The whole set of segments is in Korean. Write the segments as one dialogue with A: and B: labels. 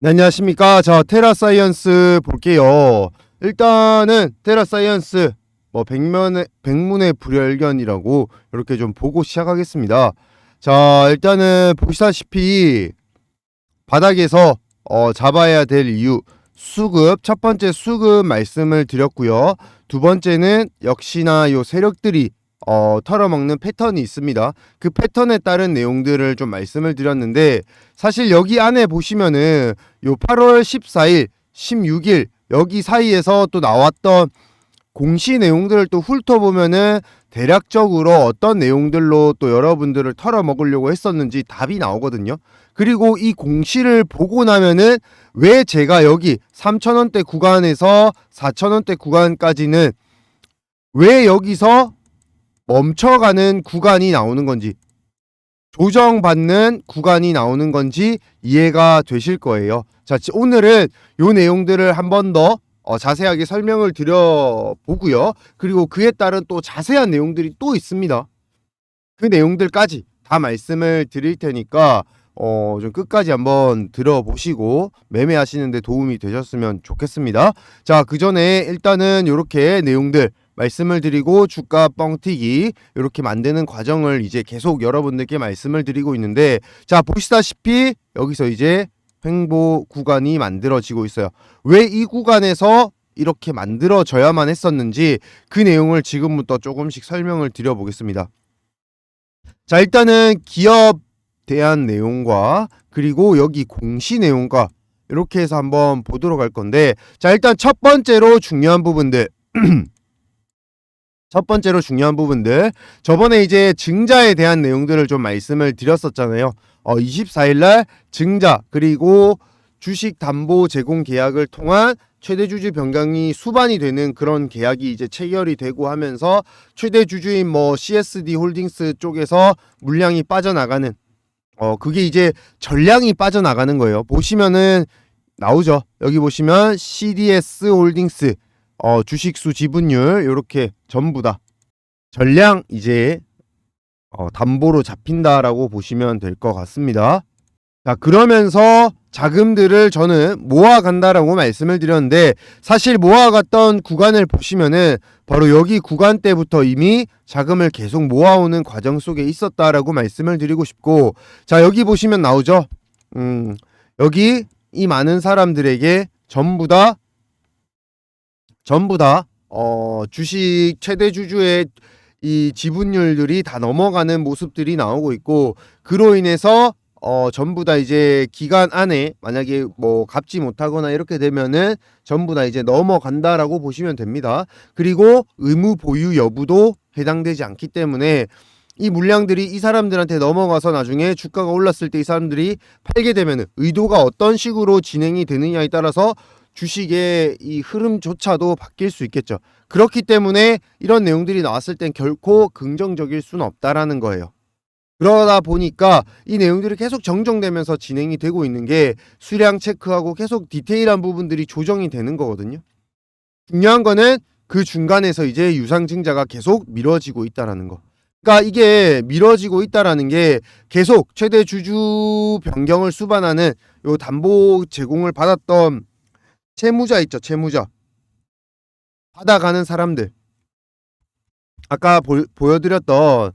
A: 네, 안녕하십니까. 자, 테라 사이언스 볼게요. 일단은 테라 사이언스 뭐 백면의 백문의 불여일견이라고 이렇게 좀 보고 시작하겠습니다. 자, 일단은 보시다시피 바닥에서 어, 잡아야 될 이유 수급 첫 번째 수급 말씀을 드렸고요. 두 번째는 역시나 요 세력들이 어, 털어먹는 패턴이 있습니다. 그 패턴에 따른 내용들을 좀 말씀을 드렸는데 사실 여기 안에 보시면은 요 8월 14일, 16일 여기 사이에서 또 나왔던 공시 내용들을 또 훑어보면은 대략적으로 어떤 내용들로 또 여러분들을 털어먹으려고 했었는지 답이 나오거든요. 그리고 이 공시를 보고 나면은 왜 제가 여기 3,000원대 구간에서 4,000원대 구간까지는 왜 여기서 멈춰가는 구간이 나오는 건지 조정받는 구간이 나오는 건지 이해가 되실 거예요. 자, 지- 오늘은 요 내용들을 한 번더 어, 자세하게 설명을 드려보고요. 그리고 그에 따른 또 자세한 내용들이 또 있습니다. 그 내용들까지 다 말씀을 드릴 테니까 어, 좀 끝까지 한번 들어보시고 매매하시는데 도움이 되셨으면 좋겠습니다. 자, 그 전에 일단은 이렇게 내용들 말씀을 드리고 주가 뻥튀기 이렇게 만드는 과정을 이제 계속 여러분들께 말씀을 드리고 있는데 자 보시다시피 여기서 이제 횡보 구간이 만들어지고 있어요. 왜 이 구간에서 이렇게 만들어져야만 했었는지 그 내용을 지금부터 조금씩 설명을 드려보겠습니다. 자 일단은 기업 대한 내용과 그리고 여기 공시 내용과 이렇게 해서 한번 보도록 할 건데 자 일단 첫 번째로 중요한 부분들 첫 번째로 중요한 부분들 저번에 이제 증자에 대한 내용들을 좀 말씀을 드렸었잖아요. 어 24일 날 증자 그리고 주식 담보 제공 계약을 통한 최대 주주 변경이 수반이 되는 그런 계약이 이제 체결이 되고 하면서 최대 주주인 뭐 CSD 홀딩스 쪽에서 물량이 빠져나가는 어 그게 이제 전량이 빠져나가는 거예요. 보시면은 나오죠. 여기 보시면 CDS 홀딩스 어, 주식수 지분율 이렇게 전부 다 전량 이제 어, 담보로 잡힌다라고 보시면 될 것 같습니다. 자 그러면서 자금들을 저는 모아간다라고 말씀을 드렸는데 사실 모아갔던 구간을 보시면은 바로 여기 구간 때부터 이미 자금을 계속 모아오는 과정 속에 있었다라고 말씀을 드리고 싶고 자 여기 보시면 나오죠. 음 여기 이 많은 사람들에게 전부 다 전부 다 어, 주식 최대 주주의 이 지분율들이 다 넘어가는 모습들이 나오고 있고 그로 인해서 어, 전부 다 이제 기간 안에 만약에 뭐 갚지 못하거나 이렇게 되면은 전부 다 이제 넘어간다라고 보시면 됩니다. 그리고 의무 보유 여부도 해당되지 않기 때문에 이 물량들이 이 사람들한테 넘어가서 나중에 주가가 올랐을 때 이 사람들이 팔게 되면은 의도가 어떤 식으로 진행이 되느냐에 따라서 주식의 이 흐름조차도 바뀔 수 있겠죠. 그렇기 때문에 이런 내용들이 나왔을 땐 결코 긍정적일 수는 없다라는 거예요. 그러다 보니까 이 내용들이 계속 정정되면서 진행이 되고 있는 게 수량 체크하고 계속 디테일한 부분들이 조정이 되는 거거든요. 중요한 거는 그 중간에서 이제 유상증자가 계속 미뤄지고 있다라는 거. 그러니까 이게 미뤄지고 있다라는 게 계속 최대 주주 변경을 수반하는 요 담보 제공을 받았던 채무자 있죠, 채무자. 받아가는 사람들. 아까 보, 보여드렸던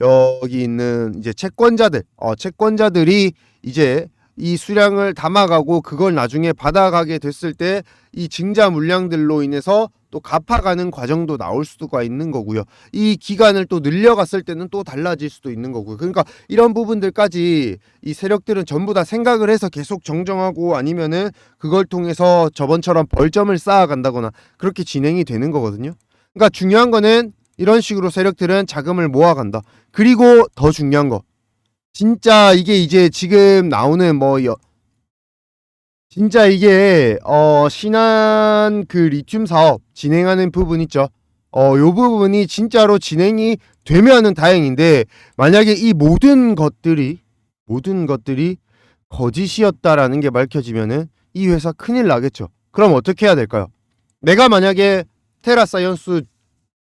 A: 여기 있는 이제 채권자들, 어, 채권자들이 이제 이 수량을 담아가고 그걸 나중에 받아가게 됐을 때 이 증자 물량들로 인해서 또 갚아가는 과정도 나올 수가 있는 거고요. 이 기간을 또 늘려갔을 때는 또 달라질 수도 있는 거고요. 그러니까 이런 부분들까지 이 세력들은 전부 다 생각을 해서 계속 정정하고 아니면은 그걸 통해서 저번처럼 벌점을 쌓아간다거나 그렇게 진행이 되는 거거든요. 그러니까 중요한 거는 이런 식으로 세력들은 자금을 모아간다. 그리고 더 중요한 거. 진짜 이게 이제 지금 나오는 뭐 여, 진짜 이게 어 신한 그 리튬 사업 진행하는 부분 있죠. 어요 부분이 진짜로 진행이 되면은 다행인데 만약에 이 모든 것들이 모든 것들이 거짓이었다라는 게 밝혀지면은 이 회사 큰일 나겠죠. 그럼 어떻게 해야 될까요? 내가 만약에 테라사이언스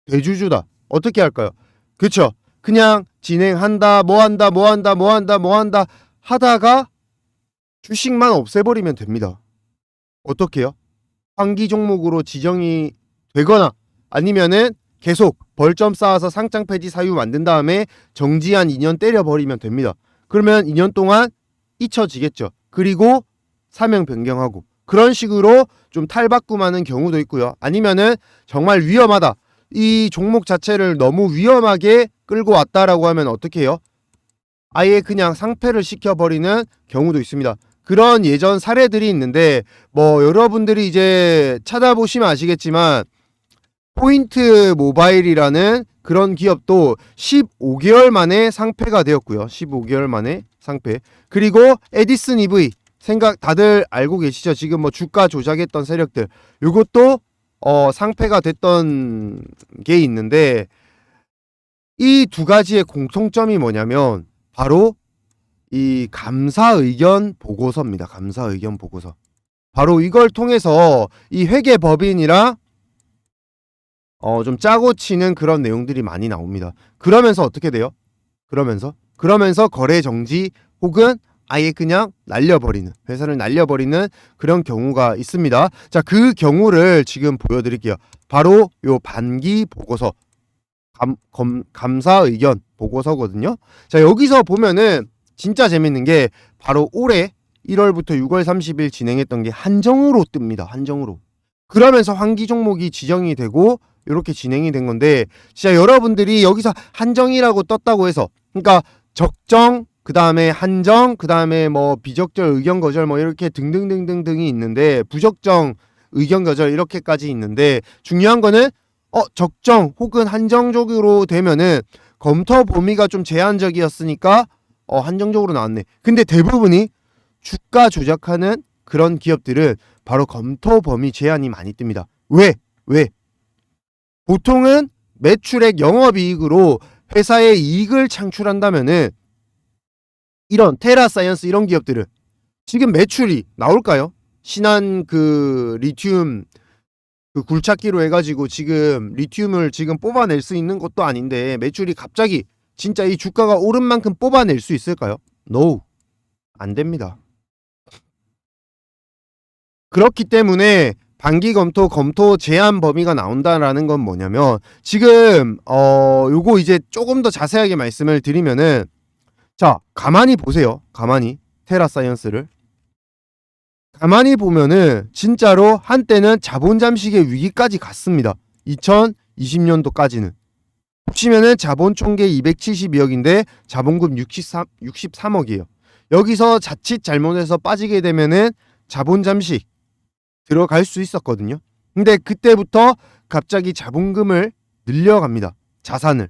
A: 대주주다. 어떻게 할까요? 그쵸? 그냥 진행한다, 뭐 한다, 뭐 한다, 뭐 한다, 뭐 한다 하다가 주식만 없애버리면 됩니다. 어떻게요? 환기 종목으로 지정이 되거나 아니면은 계속 벌점 쌓아서 상장 폐지 사유 만든 다음에 정지한 2년 때려버리면 됩니다. 그러면 2년 동안 잊혀지겠죠. 그리고 사명 변경하고 그런 식으로 좀 탈바꿈하는 경우도 있고요. 아니면은 정말 위험하다. 이 종목 자체를 너무 위험하게 끌고 왔다라고 하면 어떻게 해요? 아예 그냥 상패를 시켜버리는 경우도 있습니다. 그런 예전 사례들이 있는데 뭐 여러분들이 이제 찾아보시면 아시겠지만 포인트 모바일이라는 그런 기업도 15개월 만에 상패가 되었고요. 15개월 만에 상패. 그리고 에디슨 EV 생각 다들 알고 계시죠? 지금 뭐 주가 조작했던 세력들. 요것도 어 상패가 됐던 게 있는데 이 두 가지의 공통점이 뭐냐면 바로 이 감사 의견 보고서입니다. 감사 의견 보고서. 바로 이걸 통해서 이 회계 법인이랑 어 좀 짜고 치는 그런 내용들이 많이 나옵니다. 그러면서 어떻게 돼요? 그러면서 그러면서 거래 정지 혹은 아예 그냥 날려버리는 회사를 날려버리는 그런 경우가 있습니다. 자, 그 경우를 지금 보여드릴게요. 바로 요 반기 보고서 감, 검, 감사 의견 보고서거든요. 자, 여기서 보면은 진짜 재밌는 게 바로 올해 1월부터 6월 30일 진행했던 게 한정으로 뜹니다. 한정으로. 그러면서 환기 종목이 지정이 되고 이렇게 진행이 된 건데 진짜 여러분들이 여기서 한정이라고 떴다고 해서 그러니까 적정 그 다음에 한정 그 다음에 뭐 비적절 의견 거절 뭐 이렇게 등등등등등이 있는데 부적정 의견 거절 이렇게까지 있는데 중요한 거는 어 적정 혹은 한정적으로 되면은 검토 범위가 좀 제한적이었으니까 어 한정적으로 나왔네. 근데 대부분이 주가 조작하는 그런 기업들은 바로 검토 범위 제한이 많이 뜹니다. 왜? 왜? 보통은 매출액 영업이익으로 회사의 이익을 창출한다면은 이런 테라사이언스 이런 기업들은 지금 매출이 나올까요? 신한 그 리튬 그 굴착기로 해가지고 지금 리튬을 지금 뽑아낼 수 있는 것도 아닌데 매출이 갑자기 진짜 이 주가가 오른 만큼 뽑아낼 수 있을까요? No. 안 됩니다. 그렇기 때문에 반기 검토 검토 제한 범위가 나온다라는 건 뭐냐면 지금 어 요거 이제 조금 더 자세하게 말씀을 드리면은 자 가만히 보세요 가만히 테라 사이언스를 가만히 보면은 진짜로 한때는 자본 잠식의 위기까지 갔습니다 2020년도까지는 보시면은 자본 총계 272억인데 자본금 63 63억이에요 여기서 자칫 잘못해서 빠지게 되면은 자본 잠식 들어갈 수 있었거든요. 근데 그때부터 갑자기 자본금을 늘려갑니다. 자산을.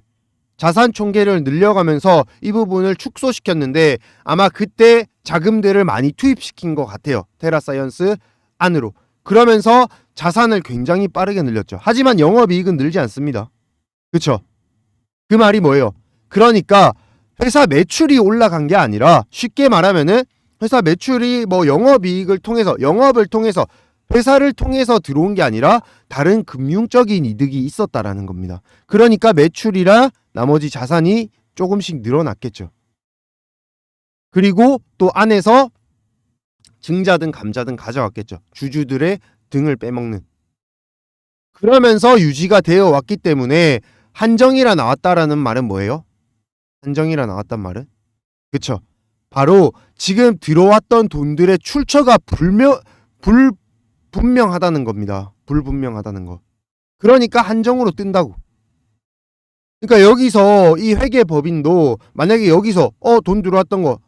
A: 자산 총계를 늘려가면서 이 부분을 축소시켰는데 아마 그때 자금들을 많이 투입시킨 것 같아요. 테라사이언스 안으로. 그러면서 자산을 굉장히 빠르게 늘렸죠. 하지만 영업이익은 늘지 않습니다. 그쵸? 그 말이 뭐예요? 그러니까 회사 매출이 올라간 게 아니라 쉽게 말하면은 회사 매출이 뭐 영업이익을 통해서 영업을 통해서 회사를 통해서 들어온 게 아니라 다른 금융적인 이득이 있었다라는 겁니다. 그러니까 매출이랑 나머지 자산이 조금씩 늘어났겠죠. 그리고 또 안에서 증자든 감자든 가져왔겠죠. 주주들의 등을 빼먹는. 그러면서 유지가 되어 왔기 때문에 한정이라 나왔다라는 말은 뭐예요? 한정이라 나왔단 말은? 그쵸. 바로 지금 들어왔던 돈들의 출처가 불명, 불, 분명하다는 겁니다. 불분명하다는 거. 그러니까 한정으로 뜬다고. 그러니까 여기서 이 회계 법인도 만약에 여기서 어 돈 들어왔던 거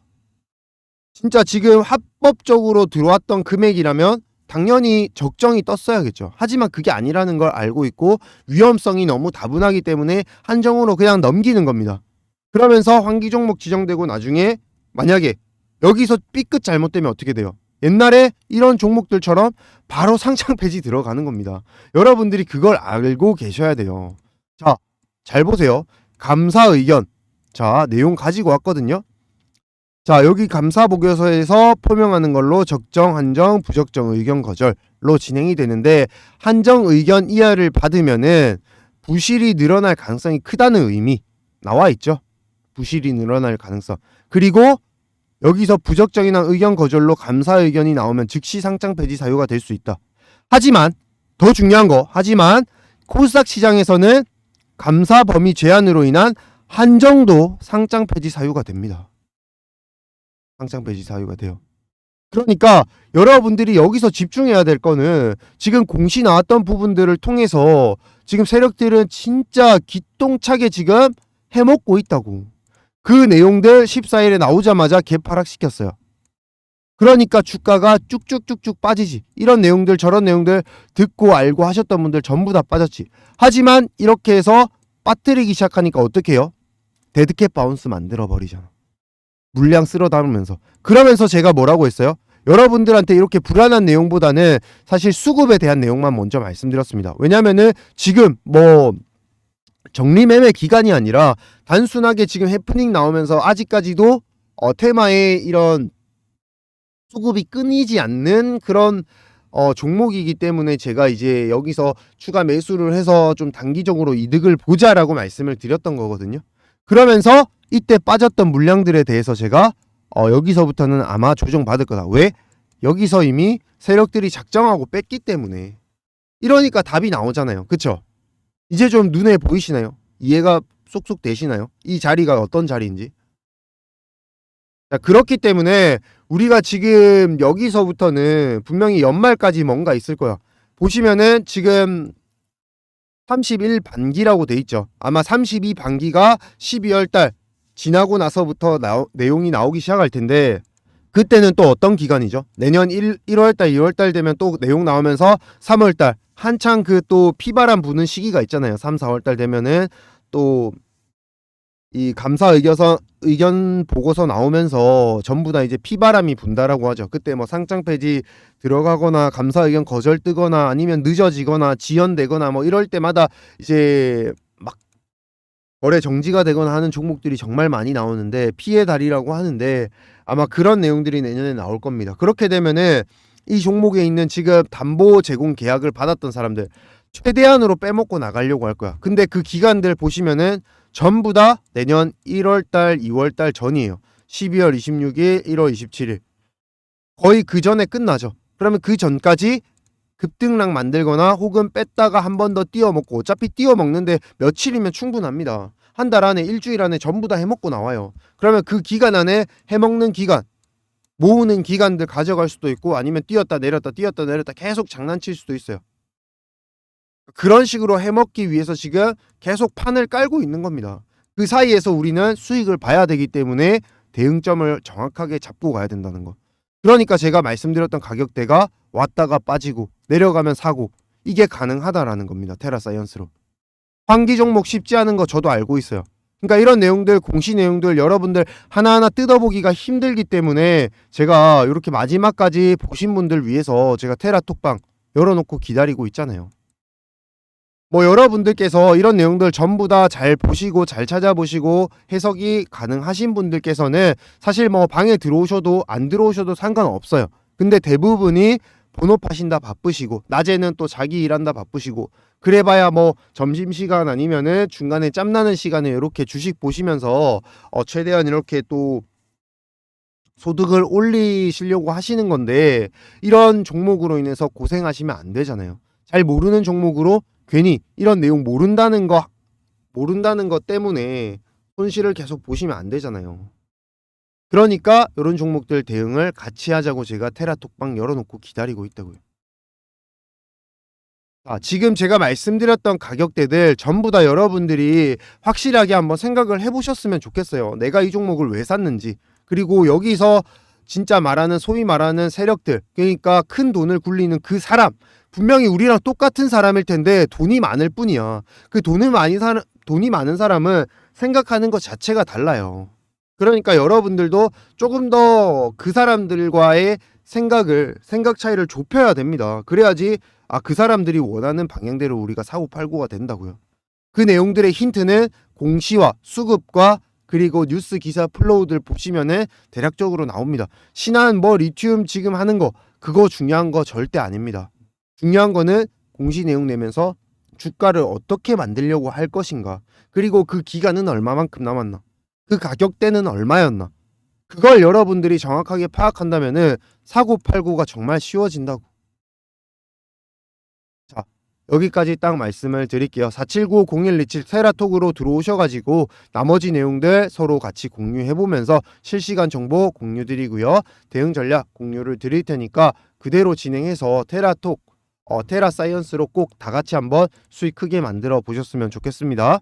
A: 진짜 지금 합법적으로 들어왔던 금액이라면 당연히 적정이 떴어야겠죠. 하지만 그게 아니라는 걸 알고 있고 위험성이 너무 다분하기 때문에 한정으로 그냥 넘기는 겁니다. 그러면서 환기 종목 지정되고 나중에 만약에 여기서 삐끗 잘못되면 어떻게 돼요? 옛날에 이런 종목들처럼 바로 상장 폐지 들어가는 겁니다. 여러분들이 그걸 알고 계셔야 돼요. 자, 잘 보세요. 감사 의견. 자, 내용 가지고 왔거든요. 자, 여기 감사 보고서에서 표명하는 걸로 적정, 한정, 부적정 의견 거절로 진행이 되는데 한정 의견 이하를 받으면은 부실이 늘어날 가능성이 크다는 의미 나와 있죠. 부실이 늘어날 가능성. 그리고 여기서 부적정이나 의견 거절로 감사 의견이 나오면 즉시 상장 폐지 사유가 될 수 있다. 하지만 더 중요한 거 하지만 코스닥 시장에서는 감사 범위 제한으로 인한 한정도 상장 폐지 사유가 됩니다. 상장 폐지 사유가 돼요. 그러니까 여러분들이 여기서 집중해야 될 거는 지금 공시 나왔던 부분들을 통해서 지금 세력들은 진짜 기똥차게 지금 해먹고 있다고. 그 내용들 14일에 나오자마자 개파락시켰어요. 그러니까 주가가 쭉쭉쭉쭉 빠지지. 이런 내용들 저런 내용들 듣고 알고 하셨던 분들 전부 다 빠졌지. 하지만 이렇게 해서 빠뜨리기 시작하니까 어떻게 해요? 데드캣 바운스 만들어 버리잖아. 물량 쓸어 담으면서. 그러면서 제가 뭐라고 했어요? 여러분들한테 이렇게 불안한 내용보다는 사실 수급에 대한 내용만 먼저 말씀드렸습니다. 왜냐면은 지금 뭐 정리매매 기간이 아니라 단순하게 지금 해프닝 나오면서 아직까지도 어, 테마의 이런 수급이 끊이지 않는 그런 어, 종목이기 때문에 제가 이제 여기서 추가 매수를 해서 좀 단기적으로 이득을 보자라고 말씀을 드렸던 거거든요. 그러면서 이때 빠졌던 물량들에 대해서 제가 어, 여기서부터는 아마 조정받을 거다. 왜? 여기서 이미 세력들이 작정하고 뺐기 때문에. 이러니까 답이 나오잖아요. 그쵸? 이제 좀 눈에 보이시나요? 이해가 쏙쏙 되시나요? 이 자리가 어떤 자리인지. 자, 그렇기 때문에 우리가 지금 여기서부터는 분명히 연말까지 뭔가 있을 거야. 보시면은 지금 31 반기라고 돼 있죠. 아마 32 반기가 12월 달 지나고 나서부터 나오, 내용이 나오기 시작할 텐데 그때는 또 어떤 기간이죠? 내년 1, 1월 달, 2월 달 되면 또 내용 나오면서 3월 달 한창 그 또 피바람 부는 시기가 있잖아요. 3, 4월 달 되면은 또 이 감사 의견서 의견 보고서 나오면서 전부 다 이제 피바람이 분다라고 하죠. 그때 뭐 상장 폐지 들어가거나 감사 의견 거절 뜨거나 아니면 늦어지거나 지연되거나 뭐 이럴 때마다 이제 막 거래 정지가 되거나 하는 종목들이 정말 많이 나오는데 피해 달이라고 하는데 아마 그런 내용들이 내년에 나올 겁니다. 그렇게 되면은 이 종목에 있는 지금 담보 제공 계약을 받았던 사람들 최대한으로 빼먹고 나가려고 할 거야. 근데 그 기간들 보시면은 전부 다 내년 1월 달, 2월 달 전이에요. 12월 26일, 1월 27일. 거의 그 전에 끝나죠. 그러면 그 전까지 급등락 만들거나 혹은 뺐다가 한 번 더 띄워 먹고 어차피 띄워 먹는데 며칠이면 충분합니다. 한 달 안에 일주일 안에 전부 다 해먹고 나와요. 그러면 그 기간 안에 해먹는 기간 모으는 기간들 가져갈 수도 있고 아니면 뛰었다 내렸다 뛰었다 내렸다 계속 장난칠 수도 있어요. 그런 식으로 해먹기 위해서 지금 계속 판을 깔고 있는 겁니다. 그 사이에서 우리는 수익을 봐야 되기 때문에 대응점을 정확하게 잡고 가야 된다는 거. 그러니까 제가 말씀드렸던 가격대가 왔다가 빠지고 내려가면 사고 이게 가능하다라는 겁니다. 테라 사이언스로. 환기 종목 쉽지 않은 거 저도 알고 있어요. 그러니까 이런 내용들 공시 내용들 여러분들 하나하나 뜯어보기가 힘들기 때문에 제가 이렇게 마지막까지 보신 분들 위해서 제가 테라 톡방 열어놓고 기다리고 있잖아요. 뭐 여러분들께서 이런 내용들 전부 다 잘 보시고 잘 찾아보시고 해석이 가능하신 분들께서는 사실 뭐 방에 들어오셔도 안 들어오셔도 상관없어요. 근데 대부분이 본업하신다 바쁘시고 낮에는 또 자기 일한다 바쁘시고 그래봐야 뭐 점심시간 아니면은 중간에 짬나는 시간에 이렇게 주식 보시면서 어 최대한 이렇게 또 소득을 올리시려고 하시는 건데 이런 종목으로 인해서 고생하시면 안 되잖아요. 잘 모르는 종목으로 괜히 이런 내용 모른다는 거 모른다는 것 때문에 손실을 계속 보시면 안 되잖아요. 그러니까 이런 종목들 대응을 같이 하자고 제가 테라톡방 열어놓고 기다리고 있다고요. 자, 지금 제가 말씀드렸던 가격대들 전부 다 여러분들이 확실하게 한번 생각을 해보셨으면 좋겠어요. 내가 이 종목을 왜 샀는지. 그리고 여기서 진짜 말하는 소위 말하는 세력들 그러니까 큰 돈을 굴리는 그 사람 분명히 우리랑 똑같은 사람일 텐데 돈이 많을 뿐이야. 그 돈을 많이 사 돈이 많은 사람은 생각하는 것 자체가 달라요. 그러니까 여러분들도 조금 더 그 사람들과의 생각을 생각 차이를 좁혀야 됩니다. 그래야지 아 그 사람들이 원하는 방향대로 우리가 사고 팔고가 된다고요. 그 내용들의 힌트는 공시와 수급과 그리고 뉴스 기사 플로우들 보시면은 대략적으로 나옵니다. 신한 뭐 리튬 지금 하는 거 그거 중요한 거 절대 아닙니다. 중요한 거는 공시 내용 내면서 주가를 어떻게 만들려고 할 것인가 그리고 그 기간은 얼마만큼 남았나 그 가격대는 얼마였나 그걸 여러분들이 정확하게 파악한다면은 사고 팔고가 정말 쉬워진다고. 자, 여기까지 딱 말씀을 드릴게요. 479-0127 테라톡으로 들어오셔가지고 나머지 내용들 서로 같이 공유해보면서 실시간 정보 공유 드리고요. 대응 전략 공유를 드릴 테니까 그대로 진행해서 테라톡, 어, 테라 사이언스로 꼭 다 같이 한번 수익 크게 만들어 보셨으면 좋겠습니다.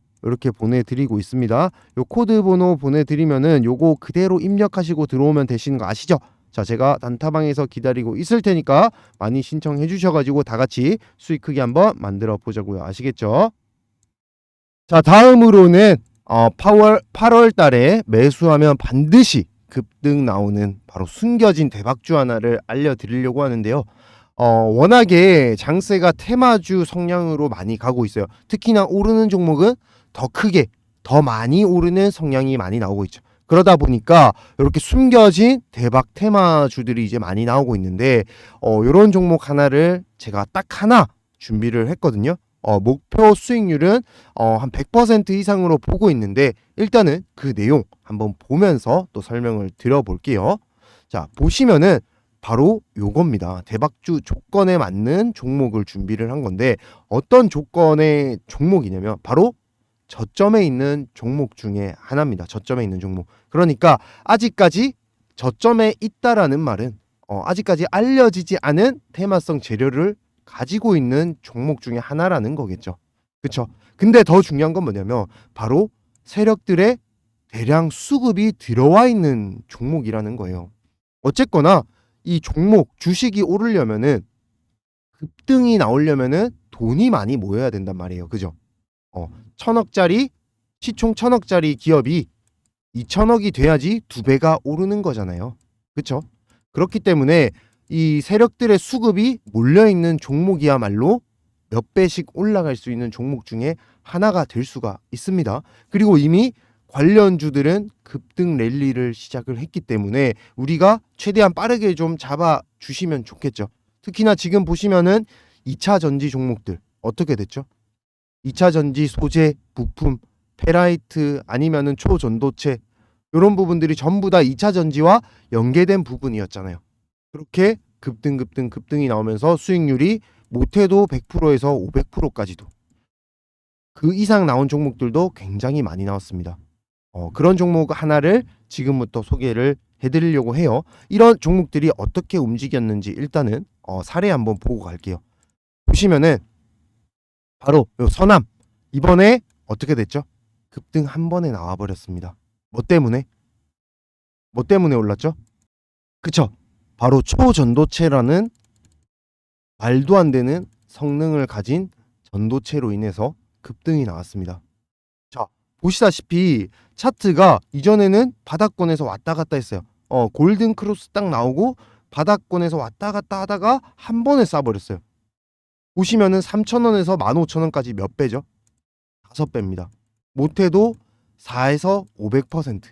A: 이렇게 보내드리고 있습니다. 요 코드 번호 보내드리면은 요거 그대로 입력하시고 들어오면 되시는 거 아시죠? 자, 제가 단타방에서 기다리고 있을 테니까 많이 신청해 주셔가지고 다 같이 수익 크게 한번 만들어 보자고요. 아시겠죠? 자, 다음으로는 어, 8월 8월 달에 매수하면 반드시 급등 나오는 바로 숨겨진 대박주 하나를 알려드리려고 하는데요. 어, 워낙에 장세가 테마주 성향으로 많이 가고 있어요. 특히나 오르는 종목은 더 크게, 더 많이 오르는 성향이 많이 나오고 있죠. 그러다 보니까 이렇게 숨겨진 대박 테마주들이 이제 많이 나오고 있는데, 어, 이런 종목 하나를 제가 딱 하나 준비를 했거든요. 어, 목표 수익률은 어, 한 100% 이상으로 보고 있는데 일단은 그 내용 한번 보면서 또 설명을 드려볼게요. 자, 보시면은 바로 요겁니다. 대박주 조건에 맞는 종목을 준비를 한 건데 어떤 조건의 종목이냐면 바로 저점에 있는 종목 중에 하나입니다. 저점에 있는 종목. 그러니까 아직까지 저점에 있다라는 말은 어, 아직까지 알려지지 않은 테마성 재료를 가지고 있는 종목 중에 하나라는 거겠죠. 그렇죠? 근데 더 중요한 건 뭐냐면 바로 세력들의 대량 수급이 들어와 있는 종목이라는 거예요. 어쨌거나 이 종목 주식이 오르려면은 급등이 나오려면은 돈이 많이 모여야 된단 말이에요. 그죠? 어, 천억짜리 시총 천억짜리 기업이 2천억이 돼야지 두 배가 오르는 거잖아요. 그렇죠? 그렇기 때문에 이 세력들의 수급이 몰려 있는 종목이야말로 몇 배씩 올라갈 수 있는 종목 중에 하나가 될 수가 있습니다. 그리고 이미 관련주들은 급등 랠리를 시작을 했기 때문에 우리가 최대한 빠르게 좀 잡아 주시면 좋겠죠. 특히나 지금 보시면은 2차 전지 종목들 어떻게 됐죠? 2차 전지 소재, 부품, 페라이트 아니면은 초전도체 이런 부분들이 전부 다 2차 전지와 연계된 부분이었잖아요. 그렇게 급등 급등 급등이 나오면서 수익률이 못해도 100%에서 500%까지도 그 이상 나온 종목들도 굉장히 많이 나왔습니다. 어, 그런 종목 하나를 지금부터 소개를 해드리려고 해요. 이런 종목들이 어떻게 움직였는지 일단은 어, 사례 한번 보고 갈게요. 보시면은 바로 요 서남 이번에 어떻게 됐죠? 급등 한 번에 나와 버렸습니다. 뭐 때문에? 뭐 때문에 올랐죠? 그쵸? 바로 초전도체라는 말도 안 되는 성능을 가진 전도체로 인해서 급등이 나왔습니다. 자, 보시다시피 차트가 이전에는 바닥권에서 왔다 갔다 했어요. 어, 골든 크로스 딱 나오고 바닥권에서 왔다 갔다 하다가 한 번에 쏴버렸어요. 보시면은 3,000원에서 15,000원까지 몇 배죠? 다섯 배입니다. 못해도 4에서 500%.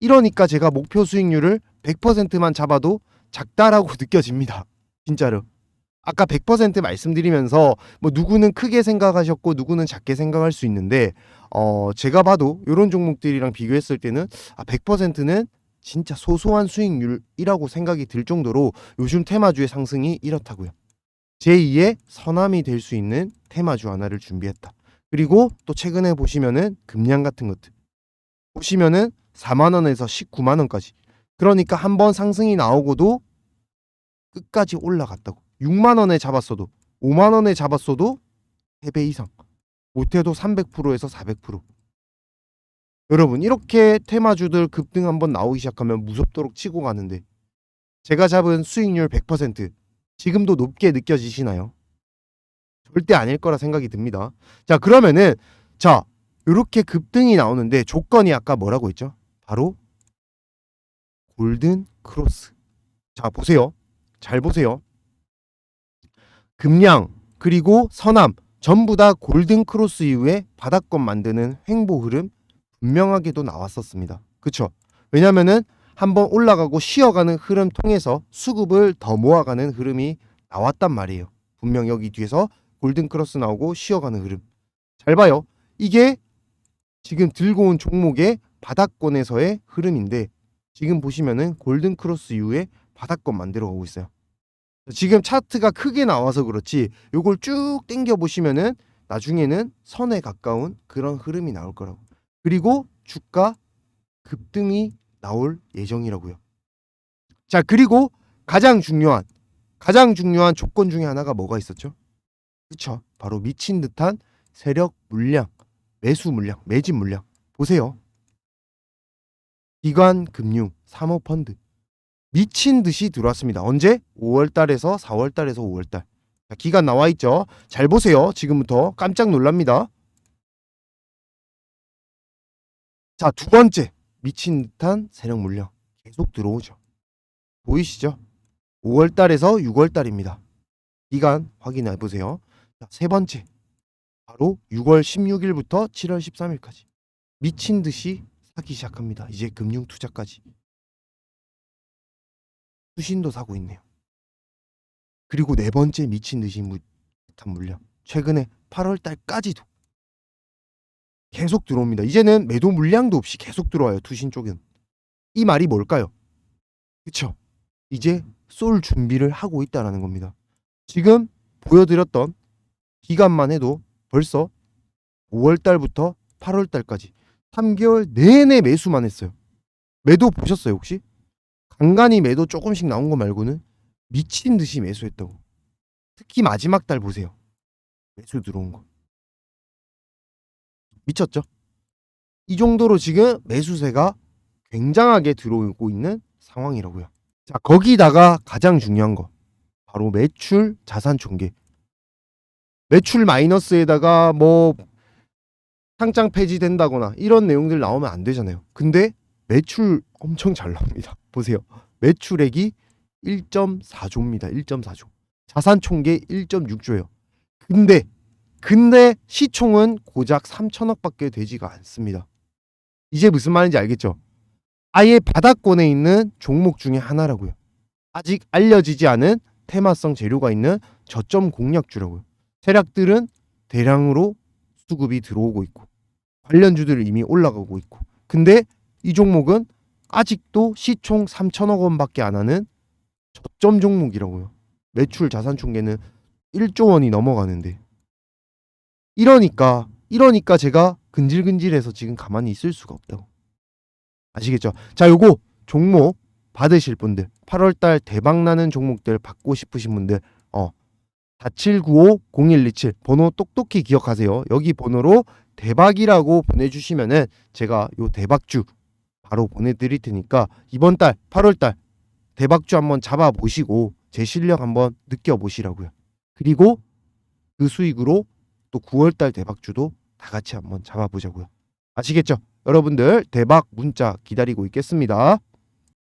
A: 이러니까 제가 목표 수익률을 100%만 잡아도 작다라고 느껴집니다. 진짜로. 아까 100% 말씀드리면서 뭐 누구는 크게 생각하셨고 누구는 작게 생각할 수 있는데 어 제가 봐도 이런 종목들이랑 비교했을 때는 아 100%는 진짜 소소한 수익률이라고 생각이 들 정도로 요즘 테마주의 상승이 이렇다고요. 제2의 서남이 될 수 있는 테마 주 하나를 준비했다. 그리고 또 최근에 보시면은 금량 같은 것들 보시면은 4만 원에서 19만 원까지. 그러니까 한 번 상승이 나오고도 끝까지 올라갔다고. 6만 원에 잡았어도 5만 원에 잡았어도 3배 이상. 못해도 300%에서 400%. 여러분 이렇게 테마주들 급등 한번 나오기 시작하면 무섭도록 치고 가는데 제가 잡은 수익률 100% 지금도 높게 느껴지시나요? 절대 아닐 거라 생각이 듭니다. 자 그러면은 자 이렇게 급등이 나오는데 조건이 아까 뭐라고 했죠? 바로 골든 크로스. 자 보세요. 잘 보세요. 금량 그리고 서남 전부 다 골든 크로스 이후에 바닥권 만드는 횡보 흐름 분명하게도 나왔었습니다. 그쵸? 왜냐면은 한번 올라가고 쉬어가는 흐름 통해서 수급을 더 모아가는 흐름이 나왔단 말이에요. 분명 여기 뒤에서 골든 크로스 나오고 쉬어가는 흐름. 잘 봐요. 이게 지금 들고 온 종목의 바닥권에서의 흐름인데 지금 보시면은 골든 크로스 이후에 바닥권 만들어 가고 있어요. 지금 차트가 크게 나와서 그렇지 요걸 쭉 당겨 보시면은 나중에는 선에 가까운 그런 흐름이 나올 거라고. 그리고 주가 급등이 나올 예정이라고요. 자, 그리고 가장 중요한 가장 중요한 조건 중에 하나가 뭐가 있었죠? 그쵸? 바로 미친 듯한 세력 물량, 매수 물량, 매집 물량. 보세요. 기관 금융, 사모펀드 미친 듯이 들어왔습니다. 언제? 5월 달에서 4월 달에서 5월 달. 자, 기간 나와 있죠. 잘 보세요. 지금부터 깜짝 놀랍니다. 자, 두 번째. 미친 듯한 세력 물량 계속 들어오죠. 보이시죠? 5월 달에서 6월 달입니다. 기간 확인해 보세요. 자, 세 번째. 바로 6월 16일부터 7월 13일까지. 미친 듯이 사기 시작합니다. 이제 금융 투자까지. 수신도 사고 있네요. 그리고 네 번째 미친 듯이 무- 듯한 물량. 최근에 8월 달까지도 계속 들어옵니다. 이제는 매도 물량도 없이 계속 들어와요. 투신 쪽은. 이 말이 뭘까요? 그쵸? 이제 쏠 준비를 하고 있다라는 겁니다. 지금 보여드렸던 기간만 해도 벌써 5월 달부터 8월 달까지 3개월 내내 매수만 했어요. 매도 보셨어요 혹시? 간간히 매도 조금씩 나온 거 말고는 미친 듯이 매수했다고. 특히 마지막 달 보세요. 매수 들어온 거. 미쳤죠? 이 정도로 지금 매수세가 굉장하게 들어오고 있는 상황이라고요. 자, 거기다가 가장 중요한 거. 바로 매출 자산 총계. 매출 마이너스에다가 뭐 상장 폐지된다거나 이런 내용들 나오면 안 되잖아요. 근데 매출 엄청 잘 나옵니다. 보세요. 매출액이 1.4조입니다. 1.4조. 자산 총계 1.6조예요. 근데 근데 시총은 고작 3천억밖에 되지가 않습니다. 이제 무슨 말인지 알겠죠? 아예 바닥권에 있는 종목 중에 하나라고요. 아직 알려지지 않은 테마성 재료가 있는 저점 공략주라고요. 세력들은 대량으로 수급이 들어오고 있고 관련주들은 이미 올라가고 있고 근데 이 종목은 아직도 시총 3천억 원밖에 안 하는 저점 종목이라고요. 매출 자산 총계는 1조 원이 넘어가는데 이러니까 이러니까 제가 근질근질해서 지금 가만히 있을 수가 없다고. 아시겠죠? 자, 요거 종목 받으실 분들 8월 달 대박 나는 종목들 받고 싶으신 분들 어 4795-0127 번호 똑똑히 기억하세요. 여기 번호로 대박이라고 보내주시면은 제가 요 대박주 바로 보내드릴 테니까 이번 달 8월 달 대박주 한번 잡아 보시고 제 실력 한번 느껴 보시라고요. 그리고 그 수익으로 또 9월 달 대박주도 다 같이 한번 잡아 보자고요. 아시겠죠? 여러분들 대박 문자 기다리고 있겠습니다.